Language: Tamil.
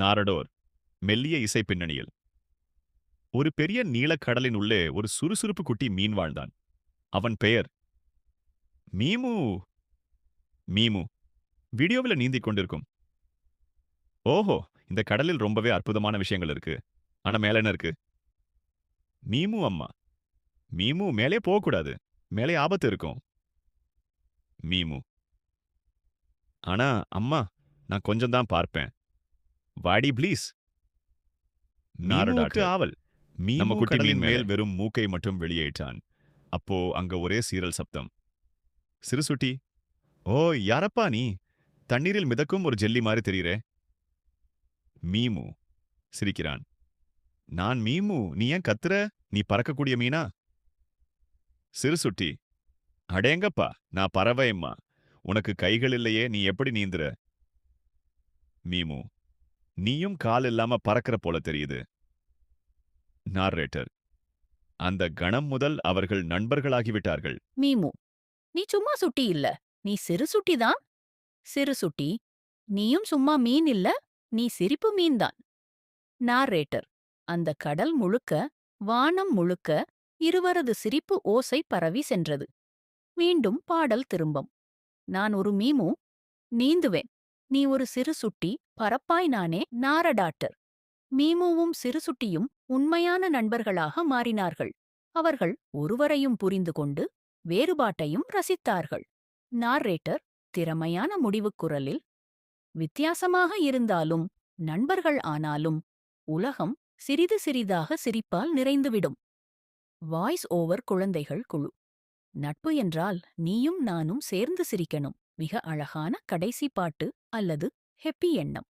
நாரடோர் மெல்லிய இசை பின்னணியில். ஒரு பெரிய நீலக்கடலின் உள்ளே ஒரு சுறுசுறுப்பு குட்டி மீன் வாழ்ந்தான். அவன் பெயர் மீமு. மீமு வீடியோவில் நீந்திக் கொண்டிருக்கும். ஓஹோ இந்த கடலில் ரொம்பவே அற்புதமான விஷயங்கள் இருக்கு. ஆனா மேல என்ன இருக்கு? மீமு அம்மா. மீமு மேலே போகக்கூடாது. மேலே ஆபத்து இருக்கும். மீமு. ஆனா அம்மா நான் கொஞ்சம் தான் பார்ப்பேன். வாடி ப்ளீஸ். நாரடாக்கு ஆவல். நம்ம குட்டிகளின் மேல் வெறும் மூக்கை மட்டும் வெளியேற்றான். அப்போ அங்க ஒரே சீரல் சப்தம். சிறுசுட்டி ஓ யாரப்பா நீ? தண்ணீரில் மிதக்கும் ஒரு ஜெல்லி மாதிரி தெரியுறே. மீமு சிரிக்கிறான். நான் மீமு நீ ஏன் கத்துற? நீ பறக்கக்கூடிய மீனா? சிறுசுட்டி அடேங்கப்பா நான் பறவையம்மா உனக்கு கைகள் இல்லையே நீ எப்படி நீந்துற? மீமு நீயும் கால் இல்லாம பறக்கிற போல தெரியுது. நார்ரேட்டர் அந்த கணம் முதல் அவர்கள் நண்பர்களாகிவிட்டார்கள் மீமு நீ சும்மா சுட்டி இல்ல. நீ சிறு சுட்டிதான் சிறு சுட்டி நீயும் சும்மா மீன் இல்ல. நீ சிரிப்பு மீன்தான் நாரேட்டர் அந்த கடல் முழுக்க வானம் முழுக்க இருவரது சிரிப்பு ஓசை பரவி சென்றது. மீண்டும் பாடல் திரும்பம். நான் ஒரு மீமு நீந்துவேன். நீ ஒரு சிறு சுட்டி பரப்பாய் நானே நாரடாட்டர் மீமுவும் சிறு சுட்டியும் உண்மையான நண்பர்களாக மாறினார்கள். அவர்கள் ஒருவரையும் புரிந்து கொண்டு வேறுபாட்டையும் ரசித்தார்கள். நார்ரேட்டர் திறமையான முடிவுக்குரலில் வித்தியாசமாக இருந்தாலும் நண்பர்கள் ஆனாலும் உலகம் சிறிது சிறிதாக சிரிப்பால் நிறைந்துவிடும். வாய்ஸ் ஓவர் குழந்தைகள் குழு. நட்பு என்றால் நீயும் நானும் சேர்ந்து சிரிக்கணும். மிக அழகான கடைசி பாட்டு அல்லது ஹெப்பி எண்ணம்.